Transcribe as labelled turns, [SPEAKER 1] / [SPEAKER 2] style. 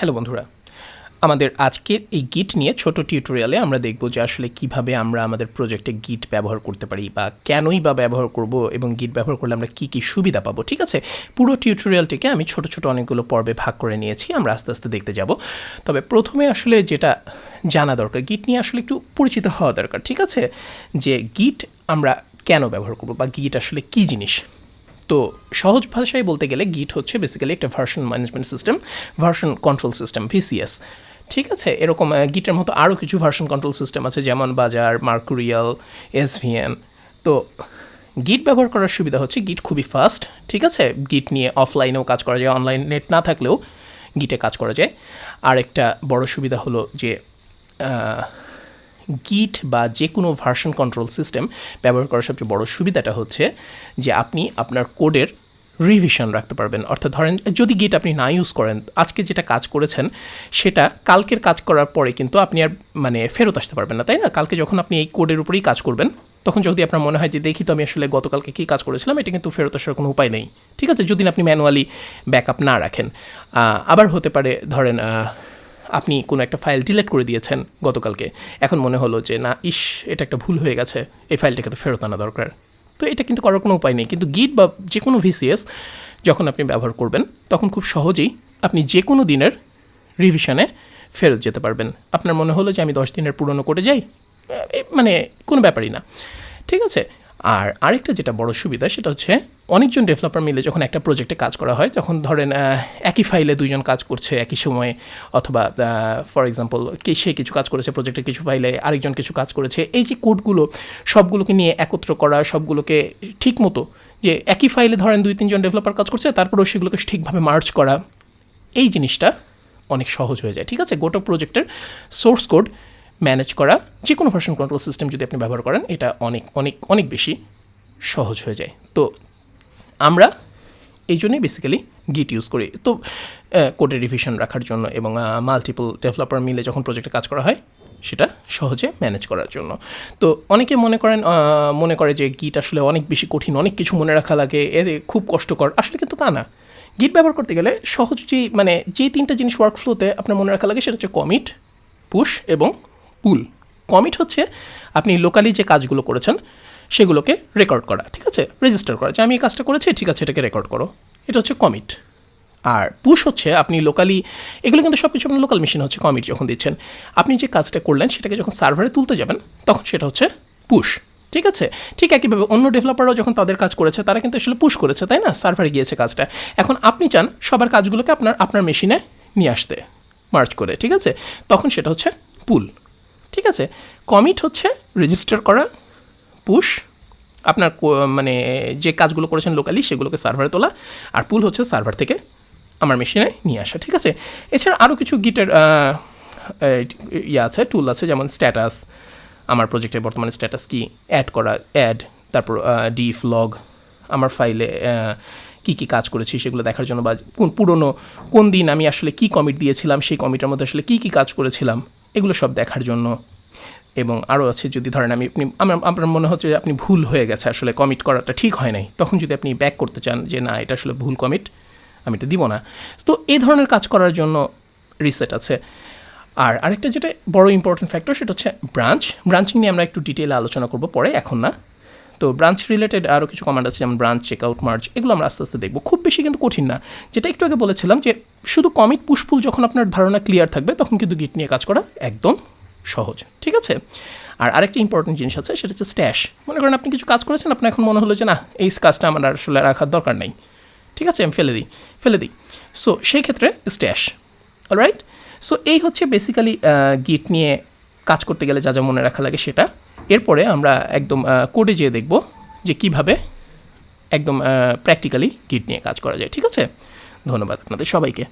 [SPEAKER 1] Hello বন্ধুরা, আমাদের আজকের এই গিট নিয়ে ছোট টিউটোরিয়ালে আমরা দেখব যে আসলে কীভাবে আমরা আমাদের প্রজেক্টে গিট ব্যবহার করতে পারি বা কেনই বা ব্যবহার করব এবং গিট ব্যবহার করলে আমরা কী কী সুবিধা পাবো, ঠিক আছে? পুরো টিউটোরিয়ালটিকে আমি ছোট ছোট অনেকগুলো পর্বে ভাগ করে নিয়েছি, আমরা আস্তে আস্তে দেখতে যাব। তবে প্রথমে আসলে যেটা জানা দরকার গিট নিয়ে আসলে একটু পরিচিত হওয়া দরকার, ঠিক আছে? যে গিট আমরা কেন ব্যবহার করব বা গিট আসলে কী জিনিস? তো সহজ ভাষায় বলতে গেলে গিট হচ্ছে বেসিক্যালি একটা version management system version control system VCS ঠিক আছে? এরকম গিটের মতো আরও কিছু ভার্সন কন্ট্রোল সিস্টেম আছে, যেমন বাজার মার্কুরিয়াল এসভিএন তো গিট ব্যবহার করার সুবিধা হচ্ছে গিট খুবই ফাস্ট ঠিক আছে? গিট নিয়ে অফলাইনেও কাজ করা যায় অনলাইন নেট না থাকলেও গিটে কাজ করা যায়। আর একটা বড় সুবিধা হলো যে গিট বা যে কোনো ভার্সন কন্ট্রোল সিস্টেম ব্যবহার করার সবচেয়ে বড় সুবিধাটা হচ্ছে যে আপনি আপনার কোডের রিভিশন রাখতে পারবেন। অর্থাৎ ধরেন, যদি গিট আপনি না ইউজ করেন, আজকে যেটা কাজ করেছেন, সেটা কালকের কাজ করার পরে কিন্তু আপনি আর মানে ফেরত আসতে পারবেন না, তাই না? কালকে যখন আপনি এই কোডের উপরেই কাজ করবেন, তখন যদি আপনার মনে হয় যে, দেখি তো আমি আসলে গতকালকে কী কাজ করেছিলাম, এটা কিন্তু ফেরত আসার কোনো উপায় নেই। ঠিক আছে? যদি আপনি ম্যানুয়ালি ব্যাকআপ না রাখেন। আবার হতে পারে, ধরেন আপনি কোনো একটা ফাইল ডিলিট করে দিয়েছেন গতকালকে। এখন মনে হলো যে, না, ইস, এটা একটা ভুল হয়ে গেছে। এই ফাইলটাকে তো ফেরত আনা দরকার। তো এটা কিন্তু করার কোনো উপায় নেই। কিন্তু গিট বা যে কোনো ভিসিএস যখন আপনি ব্যবহার করবেন, তখন খুব সহজেই আপনি যে কোনো দিনের রিভিশনে ফেরত যেতে পারবেন। আপনার মনে হলো যে, আমি দশ দিনের পুরনো করে যাই? মানে কোনো ব্যাপারই না। ঠিক আছে? আর আরেকটা যেটা বড় সুবিধা, সেটা হচ্ছে অনেকজন ডেভেলপার মিলে যখন একটা প্রজেক্টে কাজ করা হয়, যখন ধরেন একই ফাইলে দুইজন কাজ করছে একই সময়ে, অথবা ফর এক্সাম্পল কে, সে কিছু কাজ করেছে প্রজেক্টের কিছু ফাইলে আরেকজন কিছু কাজ করেছে, এই যে কোডগুলো সবগুলোকে নিয়ে একত্র করা, সবগুলোকে ঠিক মতো যে একই ফাইলে ধরেন দুই, তিনজন ডেভেলপার কাজ করছে, তারপরেও সেগুলোকে ঠিকভাবে মার্চ করা, এই জিনিসটা অনেক সহজ হয়ে যায়, ঠিক আছে? গোটা প্রজেক্টের সোর্স কোড ম্যানেজ করা যে কোনো ভার্সন কন্ট্রোল সিস্টেম যদি আপনি ব্যবহার করেন, এটা অনেক অনেক অনেক বেশি সহজ হয়ে যায়। তো আমরা এই জন্যই বেসিক্যালি গিট ইউজ করি। তো কোডের রিভিশন রাখার জন্য এবং মাল্টিপল ডেভেলপার মিলে যখন প্রজেক্টে কাজ করা হয়, সেটা সহজে ম্যানেজ করার জন্য। তো অনেকে মনে করেন মনে করে যে গিট আসলে অনেক বেশি কঠিন, অনেক কিছু মনে রাখা লাগে এর খুব কষ্টকর। আসলে কিন্তু তা না। গিট ব্যবহার করতে গেলে সহজ যে মানে যে তিনটা জিনিস ওয়ার্কফ্লোতে আপনার মনে রাখা লাগে, সেটা হচ্ছে কমিট পুশ এবং পুল। কমিট হচ্ছে আপনি লোকালি যে কাজগুলো করেছেন, সেগুলোকে রেকর্ড করা, ঠিক আছে? রেজিস্টার করা, যে আমি এই কাজটা করেছি, ঠিক আছে, এটাকে রেকর্ড করো। এটা হচ্ছে কমিট আর পুশ হচ্ছে আপনি লোকালি এগুলো কিন্তু সব কিছু আপনার লোকাল মেশিন হচ্ছে কমিট যখন দিচ্ছেন। আপনি যে কাজটা করলেন, সেটাকে যখন সার্ভারে তুলতে যাবেন, তখন সেটা হচ্ছে পুশ ঠিক আছে? ঠিক একইভাবে অন্য ডেভেলপাররাও যখন তাদের কাজ করেছে, তারা কিন্তু আসলে পুশ করেছে, তাই না? সার্ভারে গিয়েছে কাজটা। এখন আপনি চান সবার কাজগুলোকে আপনার আপনার মেশিনে নিয়ে আসতে মার্চ করে, ঠিক আছে? তখন সেটা হচ্ছে পুল ঠিক আছে? কমিট হচ্ছে রেজিস্টার করা পুশ আপনার মানে যে কাজগুলো করেছেন লোকালি সেগুলোকে সার্ভারে তোলা, আর পুল হচ্ছে সার্ভার থেকে আমার মেশিনে নিয়ে আসা, ঠিক আছে? এছাড়া আরও কিছু গিটের ইয়ে আছে টুল আছে, যেমন স্ট্যাটাস আমার প্রজেক্টের বর্তমানে স্ট্যাটাস কি অ্যাড করা অ্যাড তারপর ডিফ লগ আমার ফাইলে কী কী কাজ করেছি সেগুলো দেখার জন্য বা কোন পুরনো, কোন দিন আমি আসলে কী কমিট দিয়েছিলাম, সেই কমিটের মধ্যে আসলে কী কী কাজ করেছিলাম এগুলো সব দেখার জন্য। এবং আরও আছে যদি ধরেন আমি, আপনি, আমার আপনার মনে হচ্ছে যে আপনি ভুল হয়ে গেছে, আসলে কমিট করাটা ঠিক হয় নাই। তখন যদি আপনি ব্যাক করতে চান যে না, এটা আসলে ভুল কমিট আমি এটা দিব না। তো এই ধরনের কাজ করার জন্য রিসেট আছে। আর আরেকটা যেটা বড় ইম্পর্টেন্ট ফ্যাক্টর সেটা হচ্ছে ব্রাঞ্চ ব্রাঞ্চিং নিয়ে আমরা একটু ডিটেলে আলোচনা করব পরে, এখন না। তো ব্রাঞ্চ রিলেটেড আরও কিছু কমান্ড আছে, যেমন ব্রাঞ্চ চেকআউট মার্চ এগুলো আমরা আস্তে আস্তে দেখব। খুব বেশি কিন্তু কঠিন না। যেটা একটু আগে বলেছিলাম যে, শুধু কমিট পুষ্পুল যখন আপনার ধারণা ক্লিয়ার থাকবে, তখন কিন্তু গিট নিয়ে কাজ করা একদম সহজ, ঠিক আছে? আর আরেকটা ইম্পর্টেন্ট জিনিস আছে, সেটা হচ্ছে স্ট্যাশ মনে করেন আপনি কিছু কাজ করেছেন, আপনার এখন মনে হলো যে, না, এই কাজটা আমার আসলে রাখার দরকার নেই। ঠিক আছে? আমি ফেলে দিই ফেলে দিই। সো সেই ক্ষেত্রে স্ট্যাশ রাইট সো এই হচ্ছে বেসিক্যালি গিট নিয়ে কাজ করতে গেলে যা যা মনে রাখা লাগে সেটা। এরপরে আমরা একদম কোডে যেয়ে দেখব যে কীভাবে একদম প্র্যাকটিক্যালি গিট নিয়ে কাজ করা যায়, ঠিক আছে? ধন্যবাদ আপনাদের সবাইকে।